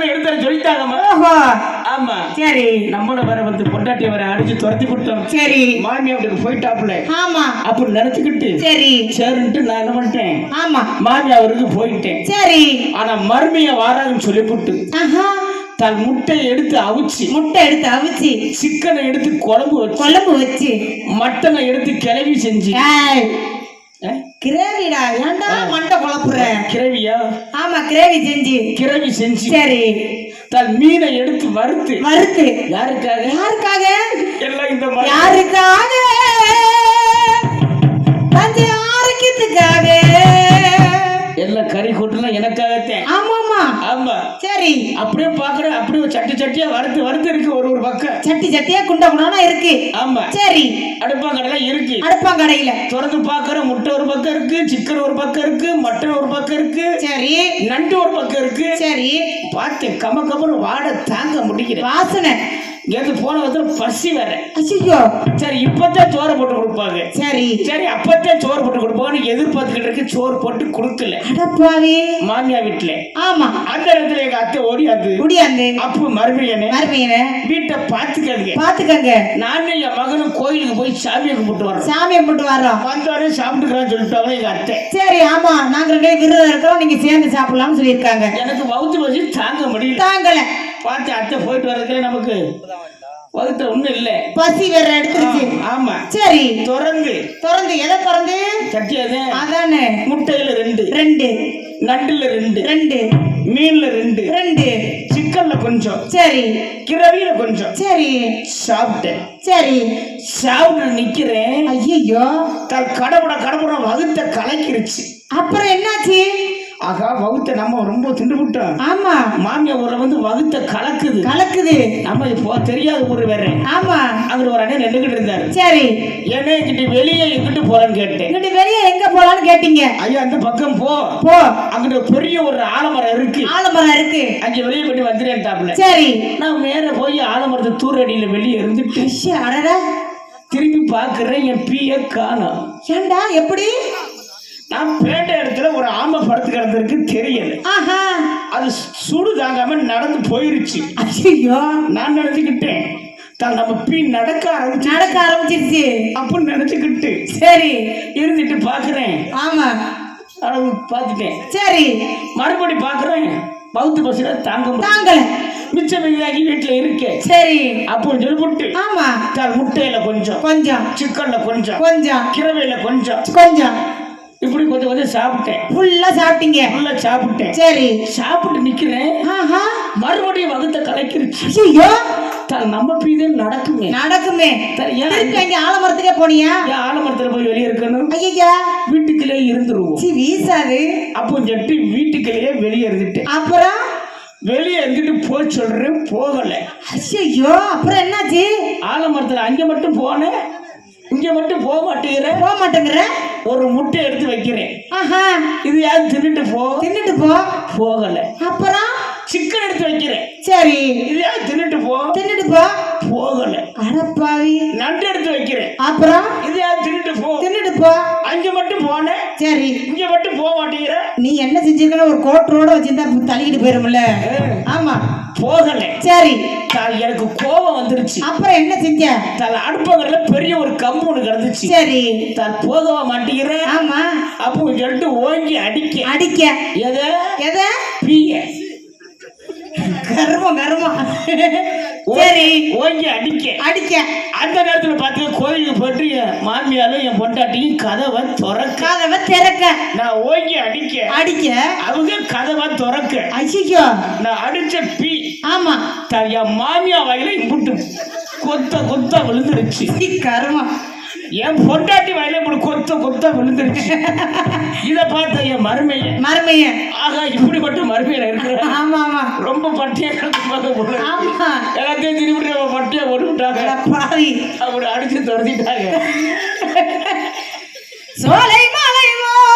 சிக்கனை எடுத்து சொல்லிட்டாங்கம்மா ஓஹோ. ஆமா. சரி. நம்மள வர வந்து பொண்டாட்டி வர அடிச்சு துரத்தி விட்டோம் சரி. வீட்டுக்கு போயிட்டாப்புல. ஆமா. அப்படி நினைச்சுக்கிட்டு சரி. சரின்ட்டு நான் என்ன பண்ணிட்டேன்? ஆமா. மாமியா அவருக்கு போயிட்டேன். சரி. ஆனா மருமைய வாராங்கன்னு சொல்லிவிட்டு ஆஹா. தன் முட்டையை எடுத்து அவிச்சு முட்டை எடுத்து அவிச்சு. சிக்கனை எடுத்து குழம்பு வச்சு குழம்பு வச்சு. மட்டனை எடுத்து கிளவி செஞ்சு. கிரேவிடா. ஏன்டா கிரவியா? ஆமா கிரேவி செஞ்சு. கிரவி செஞ்சு. சரி. தன் மீனை எடுத்து வறுத்து. வறுத்து. யாருக்காக? யாருக்காக? ஆமா. சரி. அப்படியே பாக்குறேன் அப்படியே சட்டி சட்டியா வறுத்து வறுத்து இருக்கு ஒரு ஒரு பக்கம். சட்டி சட்டியா குண்ட குண்டானா இருக்கு. ஆமா. சரி. அடுப்பாங்கடலாம் இருக்கு. அடுப்பாங்கடையில. திறந்து பாக்குற முட்டை ஒரு பக்கம் இருக்கு சிக்கன் ஒரு பக்கம் இருக்கு மட்டன் ஒரு பக்கம் இருக்கு சரி. நண்டு ஒரு பக்கம் இருக்கு. சரி. பார்த்தேன் கம கமன்னு வாடை தாங்க முடிக்கிறேன் வாசனை. இங்கேருந்து போன வந்து பசி வேற. ஐயோ சரி இப்பதான் சோறு போட்டு கொடுப்பாங்க. சரி. சரி அப்பத்தான் சோறு போட்டு கொடுப்பாங்கன்னு எதிர்பார்த்துக்கிட்டு இருக்கு சோறு போட்டு கொடுக்கல. அடப்பாவி மாமியா வீட்டுல ஆமா. அந்த இடத்துல எங்க அத்தை ஓடி அது முடியாது அப்பு மருமையனே மருமையன வீட்டை பார்த்துக்கங்க. பாத்துக்கங்க நானும் என் மகனும் கோயிலுக்கு போய் சாமியை கும்பிட்டு வரோம். சாமி கும்பிட்டு வர்றோம் வந்தோடனே சாப்பிட்டுக்கிறான்னு சொல்லிட்டாங்க எங்க அத்தை. சரி ஆமா. நாங்க ரெண்டு விருதம் இருக்கிறோம். நீங்க சேர்ந்து சாப்பிடலாம்னு சொல்லியிருக்காங்க. எனக்கு வகுத்து வச்சு தாங்க முடியல. தாங்கல. பார்த்து அத்தை போயிட்டு வர்றதுக்குள்ள நமக்கு வகுத்த ஒண்ணும் இல்லை. பசி வேற எடுத்துருச்சு. ஆமா சரி. திறந்து திறந்து எதை திறந்து சட்டியாதே அதானே. முட்டையில ரெண்டு. ரெண்டு. நண்டுல ரெண்டு. ரெண்டு. மீன்ல ரெண்டு. ரெண்டு. சிக்கன்ல கொஞ்சம். சரி. கிரவியில கொஞ்சம். சரி. சாப்பிட்டேன். சரி. சாப்பிட்டு நிக்கிறேன். ஐயோ கடவுட கடவுட வகுத்த கலக்கிருச்சு. அப்புறம் என்னாச்சு? ஆகா வகுத்த நம்ம ரொம்ப திண்டு விட்டோம் ஆமா. மாமியா ஊர்ல வந்து வகுத்த கலக்குது. கலக்குது. நம்ம இப்போ தெரியாத ஊர் வேற. ஆமா. அங்க ஒரு அண்ணன் நின்றுகிட்டு இருந்தாரு. சரி. ஏன்னா இங்கிட்டு வெளியே எங்கிட்டு போறேன்னு கேட்டேன். இங்கிட்டு வெளியே எங்க போலான்னு கேட்டீங்க? ஐயா அந்த பக்கம் போ. போ. அங்கிட்ட பெரிய ஒரு ஆலமரம் இருக்கு. ஆலமரம் இருக்கு. அங்க வெளியே பண்ணி வந்துட்டேன்டாப்ல சரி. நான் மேல போய் ஆலமரத்து தூரடியில வெளியே இருந்துட்டு ஐயா, அடடா. திரும்பி பார்க்கறேன் என் பிய காணோம் ஏண்டா எப்படி? பேண்ட இடத்துல ஒரு ஆமை படுத்து கிடந்திருக்கு தெரியல. ஆஹா. அது சுடு தாங்காம நடந்து போயிருச்சு. ஐயோ நான் நினைச்சுக்கிட்டேன். நம்ம பீ நடக்க ஆரம்பிச்சு நடக்க ஆரம்பிச்சிருச்சு. அப்படின்னு நினைச்சுக்கிட்டு. சரி. இருந்துட்டு பார்க்கறேன் ஆமா. பார்த்துட்டேன் சரி. மறுபடி பார்க்கறேன் பௌத்த பஸ்ல தாங்க தாங்கல. மிச்ச மீதியாகி வீட்டுல இருக்கேன் சரி. அப்படின்னு சொல்லிவிட்டு ஆமா. தான் முட்டையில கொஞ்சம் கொஞ்சம். சிக்கன்ல கொஞ்சம் கொஞ்சம். கிரவையில கொஞ்சம் கொஞ்சம். இப்படி கொஞ்சம் கொஞ்சம் சாப்பிட்டேன். ஃபுல்லா சாப்பிட்டீங்க? நல்லா சாப்பிட்டேன். சரி. சாப்பிட்டு நிக்கிறேன். ஆஹா. மறுபடியும் வகுத்த கலைக்கிருச்சு. ஐயோ நம்ம பீதே நடக்குமே. நடக்குமே. திருப்பி ஆலமரத்துக்கே போனியா? ஆலமரத்துல போய் வெளியே இருக்கணும்? ஐயா வீட்டுக்குள்ளே இருந்துருவோம். சி வீசாது. அப்போ சொல்லிட்டு வீட்டுக்குள்ளேயே வெளியே இருந்துட்டேன். அப்புறம்? வெளியே இருந்துட்டு போய் சொல்றேன் போகல. ஐயோ அப்புறம் என்னாச்சு? ஆலமரத்துல அங்க மட்டும் போனேன். இங்க மட்டும் போக மாட்டேங்கிறேன் போக மாட்டேங்கிற? ஒரு முட்டை எடுத்து வைக்கிறேன். ஆஹா. இது யாரும் தின்னுட்டு போ? தின்னுட்டு போ. போகல. அப்புறம்? சிக்கன் எடுத்து வைக்கிறேன். சரி. இது யாரும் தின்னுட்டு போ? தின்னுட்டு போ. போகல. அடப்பாவி. நண்டு எடுத்து வைக்கிறேன். அப்புறம்? இது யாரும் தின்னுட்டு போ? தின்னுட்டு போ. அங்க மட்டும் போனேன். சரி. இங்க மட்டும் போக மாட்டேங்கிற. நீ என்ன செஞ்சிருக்கணும் ஒரு கோட்டரோட வச்சிருந்தா தள்ளிக்கிட்டு போயிரும்ல. ஆமா. போகல. சரி. எனக்கு கோபம் வந்துருச்சு. அப்புறம் என்ன செஞ்ச? தன் அடுப்பங்கள்ல பெரிய ஒரு கம்பு ஒன்று கிடந்துச்சு. சரி. தான் போகவா மாட்டேங்கிற. ஆமா. அப்போ சொல்லிட்டு ஓங்கி அடிக்க. அடிக்க. எதை? எதை? கர்மம் கர்மம் சரி. ஓங்கி அடிக்க அடிக்க அந்த நேரத்துல பார்த்தீங்க கோயிலுக்கு போயிட்டு என் மாமியாலும் என் பொண்டாட்டியும் கதவை திறக்க. கதவை திறக்க. நான் ஓங்கி அடிக்க அடிக்க அவங்க கதவை திறக்க. ஐயோ நான் அடிச்ச பீ. ஆமா. த- என் மாமியா வாயில இம்புட்டு. கொத்த கொத்த விழுந்துருச்சு. கர்மம். என் பொண்டாட்டி வாயில இப்படி கொத்த விழுந்துருச்சு. இத பார்த்த என் மருமைய. மருமைய. ஆகா இப்படி மட்டும் மருமையில இருக்கிற ஆமா ஆமா. ரொம்ப பட்டியா கிடக்கு பார்க்க போல ஆமா. எல்லாத்தையும் திருப்பி நம்ம பட்டியா போட்டுவிட்டாங்க அட பாவி. அப்படி அடிச்சு துரத்திட்டாங்க. சோலை